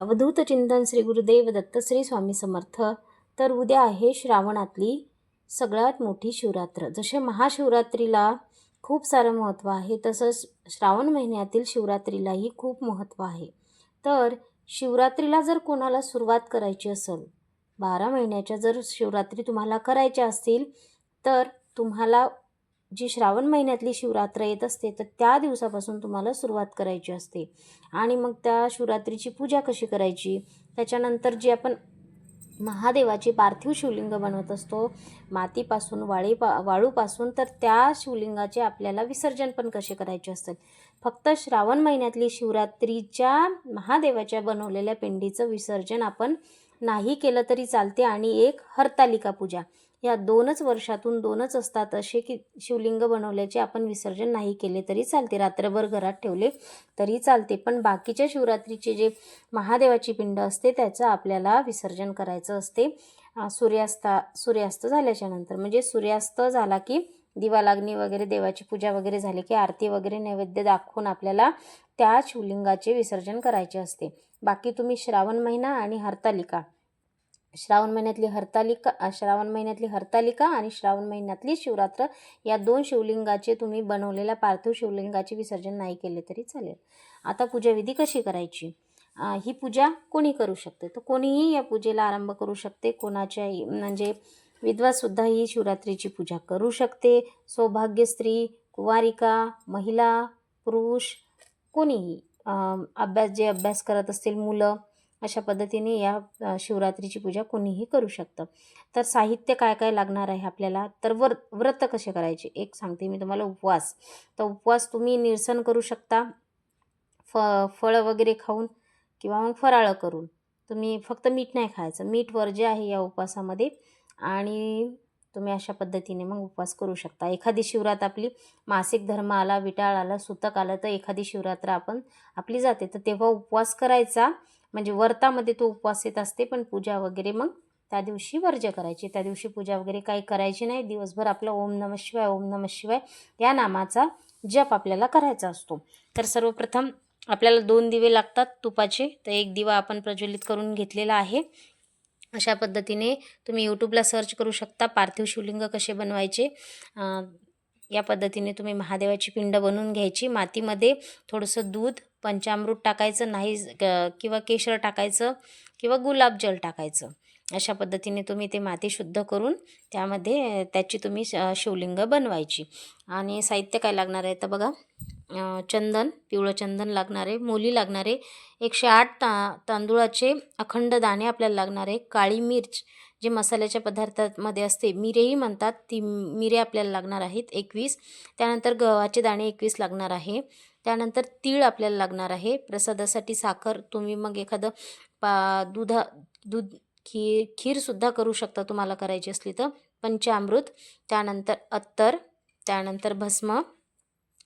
अवधूत चिंतन श्री गुरुदेव दत्त श्री स्वामी समर्थ. तर उद्या आहे श्रावणातली सगळ्यात मोठी शिवरात्र. जसे महाशिवरात्रीला खूप सारं महत्त्व आहे तसंच श्रावण महिन्यातील शिवरात्रीलाही खूप महत्त्व आहे. तर शिवरात्रीला जर कोणाला सुरुवात करायची असेल बारा महिन्याच्या जर शिवरात्री तुम्हाला करायच्या असतील तर तुम्हाला जी श्रावण महिन्यातली शिवरात्र येत असते तर त्या दिवसापासून तुम्हाला सुरुवात करायची असते. आणि मग त्या शिवरात्रीची पूजा कशी करायची? त्याच्यानंतर जी आपण महादेवाची पार्थिव शिवलिंग बनवत असतो मातीपासून वाळी पा वाळूपासून तर त्या शिवलिंगाचे आपल्याला विसर्जन पण कसे करायचे असतात? फक्त श्रावण महिन्यातली शिवरात्रीच्या महादेवाच्या बनवलेल्या पिंडीचं विसर्जन आपण नाही केलं तरी चालते. आणि एक हरतालिका पूजा. या दोनच वर्षातून दोनच असतात असे की शिवलिंग बनवल्याचे आपण विसर्जन नाही केले तरी चालते. रात्रभर घरात ठेवले तरी चालते. पण बाकीच्या शिवरात्रीचे जे महादेवाची पिंड असते त्याचं आपल्याला विसर्जन करायचं असते. सूर्यास्ता सूर्यास्त झाल्याच्यानंतर. म्हणजे सूर्यास्त झाला की दिवा लागणी वगैरे देवाची पूजा वगैरे झाली की आरती वगैरे नैवेद्य दाखवून आपल्याला त्या शिवलिंगाचे विसर्जन करायचे असते. बाकी तुम्ही श्रावण महिना आणि हरतालिका श्रावण महिन्यातली हरतालिका श्रावण महिन्यातली हरतालिका आणि श्रावण महिन्यातली शिवरात्र या दोन शिवलिंगाचे तुम्ही बनवलेल्या पार्थिव शिवलिंगाचे विसर्जन नाही केले तरी चालेल. आता पूजाविधी कशी करायची? ही पूजा कोणी करू शकते? तर कोणीही या पूजेला आरंभ करू शकते. कोणाच्याही म्हणजे विधवासुद्धा ही शिवरात्रीची पूजा करू शकते. सौभाग्य स्त्री कुवारिका महिला पुरुष कोणीही अभ्यास जे अभ्यास करत असतील मुलं अशा पद्धतीने या शिवरात्रीची पूजा कोणीही करू शकतं. तर साहित्य काय काय लागणार आहे आपल्याला? तर व्र व्रत कसे करायचे? एक सांगते मी तुम्हाला उपवास. तर उपवास तुम्ही निरसन करू शकता. फ फळं वगैरे खाऊन किंवा मग फराळं करून. तुम्ही फक्त मीठ नाही खायचं. मीठ वर्ज्य आहे या उपवासामध्ये आणि तुम्ही अशा पद्धतीने मग उपवास करू शकता. एखादी शिवरात्र आपली मासिक धर्म आला विटाळ आला सुतक आलं तर एखादी शिवरात्र आपण आपली जाते. तर तेव्हा उपवास करायचा. म्हणजे व्रतामध्ये तो उपवास येत असते पण पूजा वगैरे मग त्या दिवशी वर्ज्य करायची. त्या दिवशी पूजा वगैरे काही करायची नाही. दिवसभर आपला ओम नम शिवाय ओम नम शिवाय या नामाचा जप आपल्याला करायचा असतो. तर सर्वप्रथम आपल्याला दोन दिवे लागतात तुपाचे. तर एक दिवा आपण प्रज्वलित करून घेतलेला आहे. अशा पद्धतीने तुम्ही यूट्यूबला सर्च करू शकता. पार्थिव शिवलिंग कसे बनवायचे? या पद्धतीने तुम्ही महादेवाची पिंड बनवून घ्यायची. मातीमध्ये थोडंसं दूध पंचामृत टाकायचं नाही किंवा केशर टाकायचं किंवा गुलाबजल टाकायचं. अशा पद्धतीने तुम्ही ते माती शुद्ध करून त्यामध्ये त्याची तुम्ही श- शिवलिंग बनवायची. आणि साहित्य काय लागणार आहे? तर बघा चंदन पिवळं चंदन लागणार आहे मोली लागणार आहे एकशे आठ ता तांदूळाचे अखंड दाणे आपल्याला लागणार आहे. काळी मिर्च जे मसाल्याच्या पदार्थामध्ये असते मिरेही म्हणतात ती मिरे आपल्याला लागणार आहेत एकवीस. त्यानंतर गव्हाचे दाणे एकवीस लागणार आहे. त्यानंतर तीळ आपल्याला लागणार आहे. प्रसादासाठी साखर तुम्ही मग एखादं पा दुधा दूध खीर खीरसुद्धा करू शकता तुम्हाला करायची असली तर. पंचामृत त्यानंतर अत्तर त्यानंतर भस्म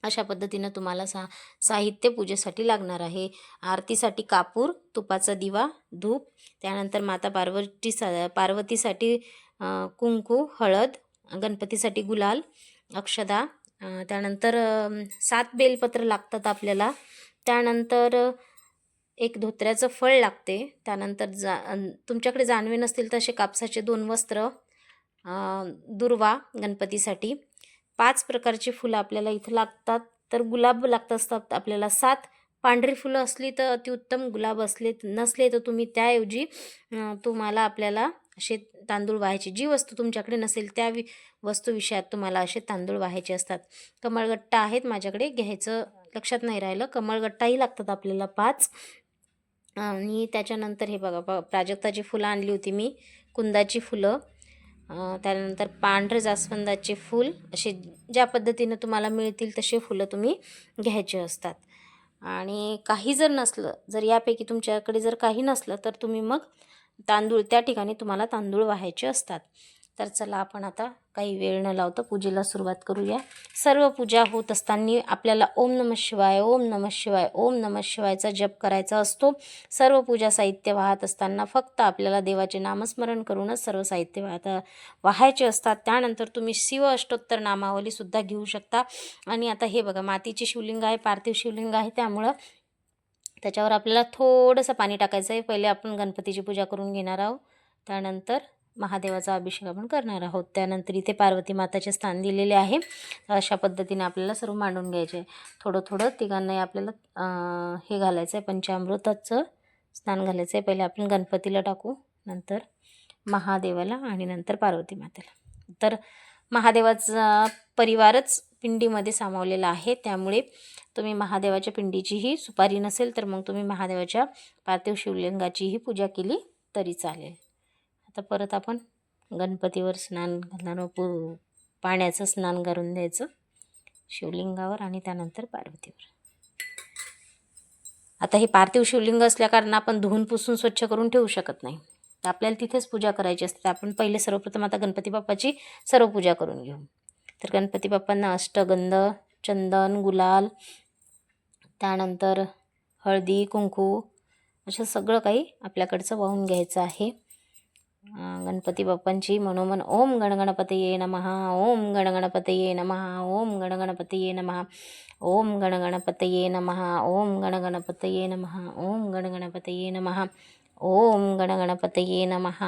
अशा पद्धतीनं तुम्हाला सा साहित्य पूजेसाठी लागणार आहे. आरतीसाठी कापूर तुपाचा दिवा धूप त्यानंतर माता पार्वती सा पार्वतीसाठी कुंकू हळद गणपतीसाठी गुलाल अक्षदा त्यानंतर सात बेलपत्र लागतात आपल्याला. त्यानंतर एक धोत्र्याचं फळ लागते. त्यानंतर जा तुमच्याकडे जानवे नसतील तर असे कापसाचे दोन वस्त्र दुर्वा गणपतीसाठी. पाच प्रकारची फुलं आपल्याला इथं लागतात. तर गुलाब लागत असतात आपल्याला सात. पांढरी फुलं असली तर अतिउत्तम गुलाब असले नसले तर तुम्ही त्याऐवजी तुम्हाला आपल्याला असे तांदूळ वाहायचे. जी वस्तू तुमच्याकडे नसेल त्या वि वस्तू विषयात तुम्हाला असे तांदूळ वाहायचे असतात. कमळगट्टा आहेत माझ्याकडे घ्यायचं लक्षात नाही राहिलं. कमळगट्टाही लागतात आपल्याला पाच. आणि त्याच्यानंतर हे बघा प्राजक्ताची फुलं आणली होती मी कुंदाची फुलं. त्यानंतर पांढरे जास्वंदाचे फूल असे ज्या पद्धतीनं तुम्हाला मिळतील तसे फुलं तुम्ही घ्यायचे असतात. आणि काही जर नसलं जर यापैकी तुमच्याकडे जर काही नसलं तर तुम्ही मग तांदूळ त्या ठिकाणी तुम्हाला तांदूळ वाहायचे असतात. तर चला आपण आता काही वेळ न लावता पूजेला सुरुवात करूया. सर्व पूजा होत असताना आपल्याला ओम नमः शिवाय ओम नमः शिवाय ओम नमः शिवायचा जप करायचा असतो. सर्व पूजा साहित्य वाहत असताना फक्त आपल्याला देवाचे नामस्मरण करूनच सर्व साहित्य वाहत वाहायचे असतात. त्यानंतर तुम्ही शिव अष्टोत्तर नामावलीसुद्धा घेऊ शकता. आणि आता हे बघा मातीचे शिवलिंग आहे पार्थिव शिवलिंग आहे त्यामुळं त्याच्यावर आपल्याला थोडंसं पाणी टाकायचं आहे पहिले आपण गणपतीची पूजा करून घेणार आहोत. त्यानंतर महादेवाचा अभिषेक आपण करणार आहोत. त्यानंतर इथे पार्वती माताचे स्थान दिलेले आहे. अशा पद्धतीने आपल्याला सर्व मांडून घ्यायचे. आहे थोडं थोडं तिघांनाही आपल्याला हे घालायचं आहे पंचामृताचं स्नान घालायचं आहे पहिले आपण गणपतीला टाकू नंतर महादेवाला आणि नंतर पार्वती मातेला. तर महादेवाचा परिवारच पिंडीमध्ये सामावलेला आहे. त्यामुळे तुम्ही महादेवाच्या पिंडीचीही सुपारी नसेल तर मग तुम्ही महादेवाच्या पार्थिव शिवलिंगाचीही पूजा केली तरी चालेल. आता परत आपण गणपतीवर स्नान घालणार पू पाण्याचं स्नान करून द्यायचं. शिवलिंगावर आणि त्यानंतर पार्वतीवर. आता हे पार्थिव शिवलिंग असल्याकारणानं आपण धुवून पुसून स्वच्छ करून ठेवू शकत नाही. तर आपल्याला तिथेच पूजा करायची असते. तर आपण पहिले सर्वप्रथम आता गणपती बाप्पाची सर्व पूजा करून घेऊ. तर गणपती बाप्पांना अष्टगंध चंदन गुलाल त्यानंतर हळदी कुंकू असं सगळं काही आपल्याकडचं वाहून घ्यायचं आहे. गणपती बाप्पांची मनोमन. ओम गणगणपतये नमः. ओम गणगणपतये नमः. ओम गणगणपतये नमः. ओम गणगणपतये नमः. ओम गणगणपतये नमः. ओम गणगणपतये नमः. ओम गणगणपतये नमः.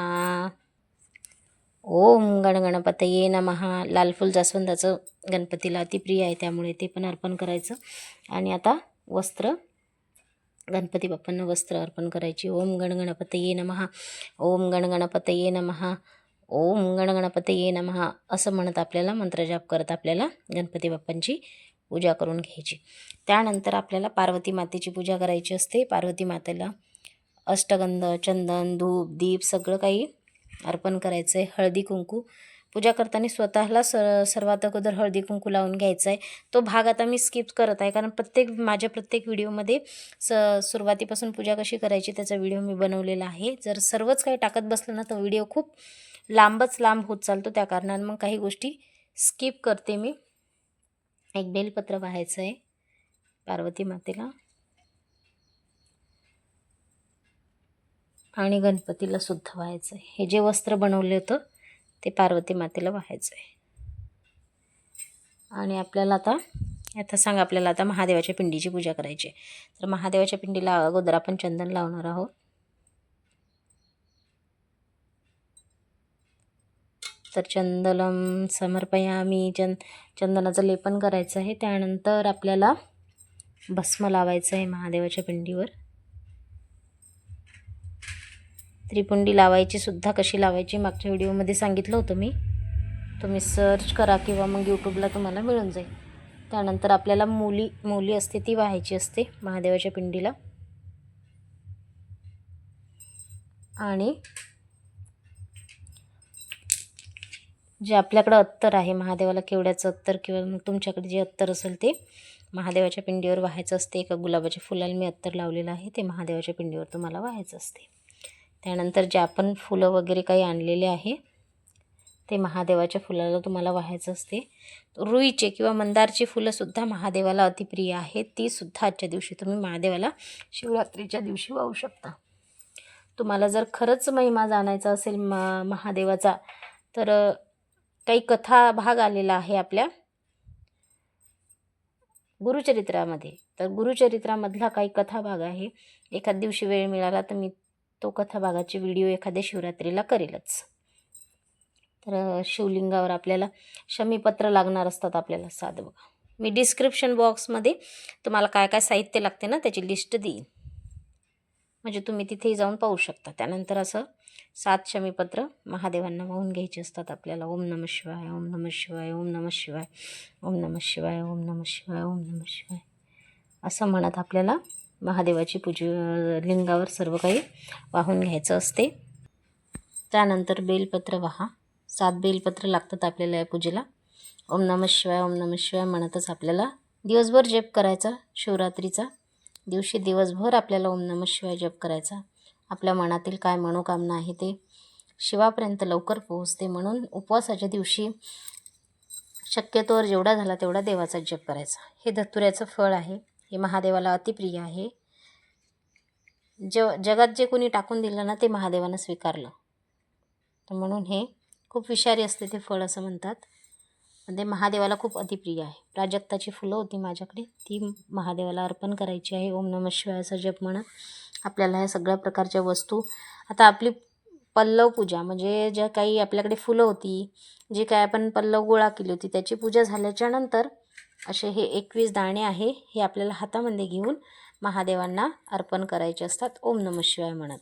ओम गणगणपतये नमहा लाल फुल जास्वंदाचं गणपतीला अतिप्रिय आहे त्यामुळे ते पण अर्पण करायचं. आणि आता वस्त्र गणपती बाप्पांना वस्त्र अर्पण करायची. ओम गणगणपतये नमहा ओम गणगणपतये नमहा ओम गणगणपतये नमहा असं म्हणत आपल्याला मंत्रजाप करत आपल्याला गणपती बाप्पांची पूजा करून घ्यायची. त्यानंतर आपल्याला पार्वती मातेची पूजा करायची असते. पार्वती मातेला अष्टगंध चंदन धूप दीप सगळं काही अर्पण करायचं आहे हळदी कुंकू पूजा करताना स्वतःला स सर्वात अगोदर हळदी कुंकू लावून घ्यायचा आहे तो भाग आता मी स्किप करत आहे. कारण प्रत्येक माझ्या प्रत्येक व्हिडिओमध्ये स सुरुवातीपासून पूजा कशी करायची त्याचा व्हिडिओ मी बनवलेला आहे. जर सर्वच काही टाकत बसलं ना तर व्हिडिओ खूप लांबच लांब होत चालतो त्या कारणानं मग काही गोष्टी स्किप करते मी. एक बेलपत्र वाहायचं आहे पार्वती मातेला. आणि गणपतीला सुद्धा व्हायचं आहे हे जे वस्त्र बनवलं होतं ते पार्वती मातेला व्हायचं आहे आणि आपल्याला आता आता सांग आपल्याला आता महादेवाच्या पिंडीची पूजा करायची आहे. तर महादेवाच्या पिंडीला अगोदर आपण चंदन लावणार आहोत. तर चंदलम समर्पयामी चंद चंदनाचं लेपन करायचं आहे. त्यानंतर आपल्याला भस्म लावायचं आहे महादेवाच्या पिंडीवर. त्रिपुंडी लावायची सुद्धा कशी लावायची मागच्या व्हिडिओमध्ये सांगितलं होतं मी. तुम्ही सर्च करा किंवा मग यूट्यूबला तुम्हाला मिळून जाईल. त्यानंतर आपल्याला मुली मुली असते ती वाहायची असते महादेवाच्या पिंडीला. आणि जे आपल्याकडं अत्तर आहे महादेवाला केवड्याचं अत्तर किंवा मग तुमच्याकडे जे अत्तर असेल ते महादेवाच्या पिंडीवर वाहायचं असते. एका गुलाबाच्या फुलाला मी अत्तर लावलेलं आहे ते महादेवाच्या पिंडीवर तुम्हाला वाहायचं असते. त्यानंतर जे आपण फुलं वगैरे काही आणलेले आहे ते महादेवाच्या फुलाला तुम्हाला वाहायचं असते. रुईचे किंवा मंदारची फुलंसुद्धा महादेवाला अतिप्रिय आहेत ती सुद्धा आजच्या दिवशी तुम्ही महादेवाला शिवरात्रीच्या दिवशी वाहू शकता. तुम्हाला जर खरंच महिमा जाणायचा असेल म महादेवाचा तर काही कथा भाग आलेला आहे आपल्या गुरुचरित्रामध्ये. तर गुरुचरित्रामधला काही कथा भाग आहे. एखाद दिवशी वेळ मिळाला तर मी तो कथा भागाची व्हिडिओ एखाद्या शिवरात्रीला करेलच. तर शिवलिंगावर आपल्याला शमीपत्र लागणार असतात आपल्याला साधं बघा. मी डिस्क्रिप्शन बॉक्समध्ये तुम्हाला काय काय साहित्य लागते ना त्याची लिस्ट देईन. म्हणजे तुम्ही तिथेही जाऊन पाहू शकता. त्यानंतर असं सात शमीपत्र महादेवांना वाहून घ्यायचे असतात आपल्याला. ओम नम शिवाय ओम नम शिवाय ओम नम शिवाय ओम नम शिवाय ओम नम शिवाय ओम नम शिवाय. असं म्हणत आपल्याला महादेवाची पूज लिंगावर सर्व काही वाहून घ्यायचं असते. त्यानंतर बेलपत्र वाहा. सात बेलपत्र लागतात आपल्याला या पूजेला. ओम नम शिवाय ओम नम शिवाय म्हणतच आपल्याला दिवसभर जप करायचा शिवरात्रीचा दिवशी दिवसभर आपल्याला ओम नम शिवाय जप करायचा. आपल्या मनातील काय मनोकामना आहे ते शिवापर्यंत लवकर पोहोचते म्हणून उपवासाच्या दिवशी शक्यतोवर जेवढा झाला तेवढा देवाचा जप करायचा. हे धतुऱ्याचं फळ आहे. हे महादेवाला अतिप्रिय आहे. ज जगात जे कोणी टाकून दिलं ना ते महादेवानं स्वीकारलं. तर म्हणून हे खूप विषारी असते ते फळ असं म्हणतात. ते महादेवाला खूप अतिप्रिय आहे. प्राजक्ताची फुलं होती माझ्याकडे ती महादेवाला अर्पण करायची आहे. ओम नम शिवायचा जप म्हणत आपल्याला ह्या सगळ्या प्रकारच्या वस्तू. आता आपली पल्लव पूजा म्हणजे ज्या काही आपल्याकडे फुलं होती जी काय आपण पल्लव गोळा केली होती त्याची पूजा झाल्याच्यानंतर असे हे एकवीस दाणे आहे हे आपल्याला हातामध्ये घेऊन महादेवांना अर्पण करायचे असतात. ओम नम शिवाय म्हणत.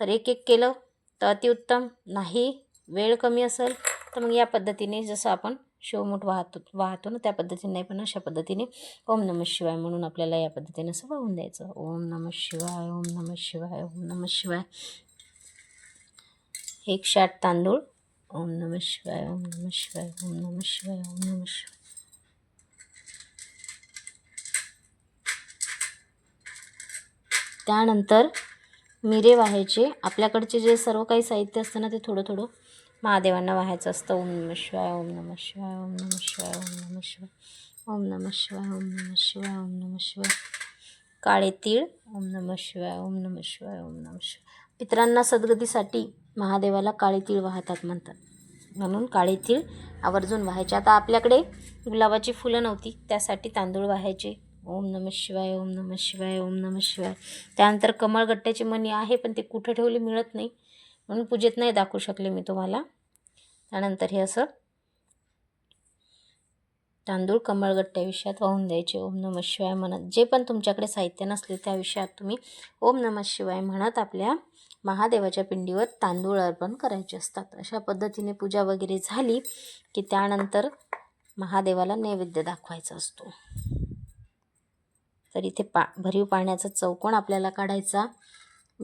तर एक एक केलं तर अतिउत्तम. नाही वेळ कमी असेल तर मग या पद्धतीने जसं आपण शिवमूठ वाहतो वाहतो ना त्या पद्धतीने नाही पण अशा पद्धतीने ओम नम शिवाय म्हणून आपल्याला या पद्धतीने असं वाहून द्यायचं. ओम नम शिवाय ओम नम शिवाय ओम नम शिवाय. एक शाट तांदूळ. ओम नम शिवाय ओम नम शिवाय ओम नम शिवाय ओम नम शिवाय. त्यानंतर मिरे वाहायचे आपल्याकडचे जे सर्व काही साहित्य असतं ना ते थोडं थोडं महादेवांना वाहायचं असतं ओम नम शिवाय ओम नम शिवाय ओम नम शिवाय ओम नम शिवाय ओम नम शिवाय ओम नम शिवाय ओम नम शिवाय काळे तीळ ओम नम शिवाय ओम नम शिवाय ओम नम शिवाय पित्रांना सद्गतीसाठी महादेवाला काळे तीळ वाहतात म्हणतात म्हणून काळे तीळ आवर्जून वाहायचे आता आपल्याकडे गुलाबाची फुलं नव्हती त्यासाठी तांदूळ वाहायचे ओम नम शिवाय ओम नम शिवाय ओम नम शिवाय. त्यानंतर कमळगट्ट्याची मणी आहे पण ते कुठं ठेवली मिळत नाही. म्हणून पूजेत नाही दाखवू शकले मी तुम्हाला. त्यानंतर हे असं. तांदूळ कमळगट्ट्या विषयात वाहून द्यायचे. ओम नम शिवाय म्हणत. जे पण तुमच्याकडे साहित्य नसले त्या विषयात तुम्ही ओम नम शिवाय म्हणत आपल्या महादेवाच्या पिंडीवर तांदूळ अर्पण करायचे असतात. अशा पद्धतीने पूजा वगैरे झाली की त्यानंतर महादेवाला नैवेद्य दाखवायचा असतो. तर इथे पा भरीव पाण्याचा चौकोन आपल्याला काढायचा?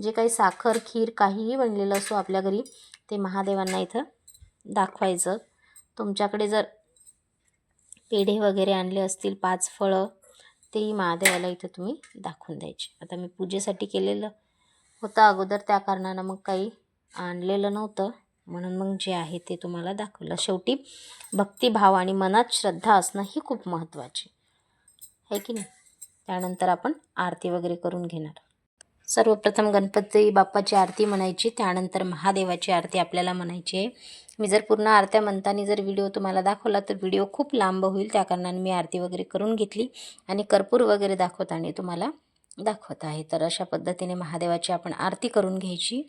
जे काही साखर खीर काहीही बनलेलं असो आपल्या घरी ते महादेवांना इथं दाखवायचं. तुमच्याकडे जर पेढे वगैरे आणले असतील पाच फळं तेही महादेवाला इथं तुम्ही दाखवून द्यायचे. आता मी पूजेसाठी केलेलं होतं अगोदर त्या कारणानं मग काही आणलेलं नव्हतं. म्हणून मग जे आहे ते तुम्हाला दाखवलं. शेवटी भक्तिभाव आणि मनात श्रद्धा असणं ही खूप महत्त्वाची. आहे की नाही? त्यानंतर आपण आरती वगैरे करून घेणार. सर्वप्रथम गणपती बाप्पाची आरती म्हणायची त्यानंतर महादेवाची आरती आपल्याला म्हणायची आहे. मी जर पूर्ण आरत्या म्हणताना जर व्हिडिओ तुम्हाला दाखवला तर व्हिडिओ खूप लांब होईल. त्या कारणाने मी आरती वगैरे करून घेतली आणि कर्पूर वगैरे दाखवताना तुम्हाला दाखवत आहे. तर अशा पद्धतीने महादेवाची आपण आरती करून घ्यायची.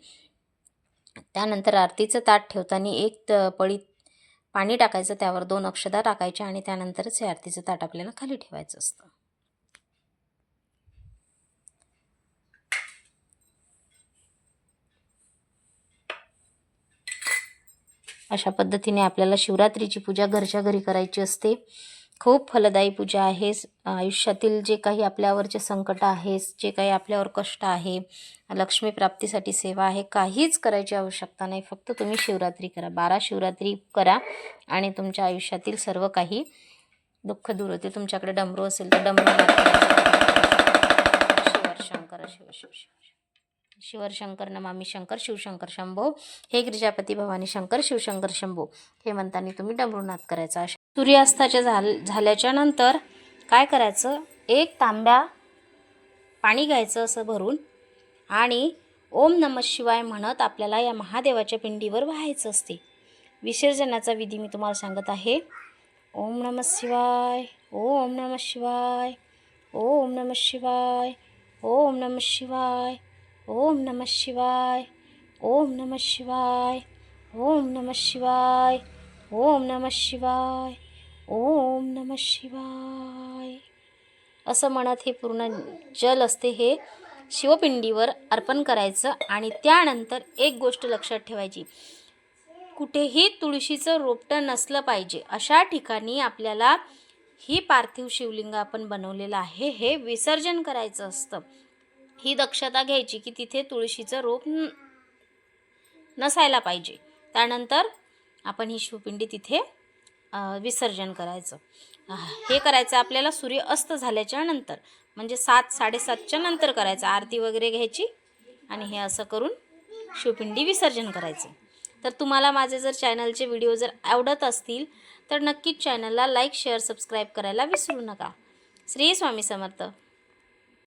त्यानंतर आरतीचं ताट ठेवताना एक त पळीत पाणी टाकायचं त्यावर दोन अक्षदा टाकायच्या आणि त्यानंतरच हे आरतीचं ताट आपल्याला खाली ठेवायचं असतं. अशा पद्धतीने आपल्याला शिवरात्रीची पूजा घरच्या घरी करायची असते. खूप फलदायी पूजा आहे. आयुष्यातील जे काही आपल्यावरचे संकट आहे जे काही आपल्यावर कष्ट आहे लक्ष्मी प्राप्तीसाठी सेवा आहे काहीच करायची आवश्यकता नाही. फक्त तुम्ही शिवरात्री करा. बारा शिवरात्री करा आणि तुमच्या आयुष्यातील सर्व काही दुःख दूर होते तुमच्याकडे डमरू असेल तर डमरू शिवर शंकर शिव शिव शिव. शिवर शंकर नमामी शंकर शिवशंकर शंभो हे गिरिजापती भवानी शंकर शिवशंकर शंभो हे म्हणताना तुम्ही डमरुनाथ करायचा. अशा सूर्यास्ताच्या झाल झाल्याच्यानंतर काय करायचं? एक तांब्या पाणी घ्यायचं असं भरून आणि ओम नम शिवाय म्हणत आपल्याला या महादेवाच्या पिंडीवर व्हायचं असते. विसर्जनाचा विधी मी तुम्हाला सांगत आहे. ओम नम शिवाय ओम नम शिवाय ओम नम शिवाय ओम नम शिवाय. ओम नम शिवाय ओम नम शिवाय ओम नम शिवाय ओम नम शिवाय ओम नम शिवाय. असं म्हणत हे पूर्ण जल असते हे शिवपिंडीवर अर्पण करायचं आणि त्यानंतर एक गोष्ट लक्षात ठेवायची. कुठेही तुळशीचं रोपटं नसलं पाहिजे. अशा ठिकाणी आपल्याला ही पार्थिव शिवलिंग आपण बनवलेलं आहे. हे विसर्जन करायचं असतं. ही दक्षता घ्यायची की तिथे तुळशीचं रोप नसायला पाहिजे. त्यानंतर आपण ही शिवपिंडी तिथे विसर्जन करायचं. हे करायचं आपल्याला सूर्य अस्त झाल्याच्यानंतर म्हणजे सात साडेसातच्या नंतर करायचं आरती वगैरे घ्यायची आणि हे असं करून शिवपिंडी विसर्जन करायचं. तर तुम्हाला माझे जर चॅनलचे व्हिडिओ जर आवडत असतील तर नक्कीच चॅनलला लाईक शेअर सबस्क्राईब करायला विसरू नका. श्री स्वामी समर्थ.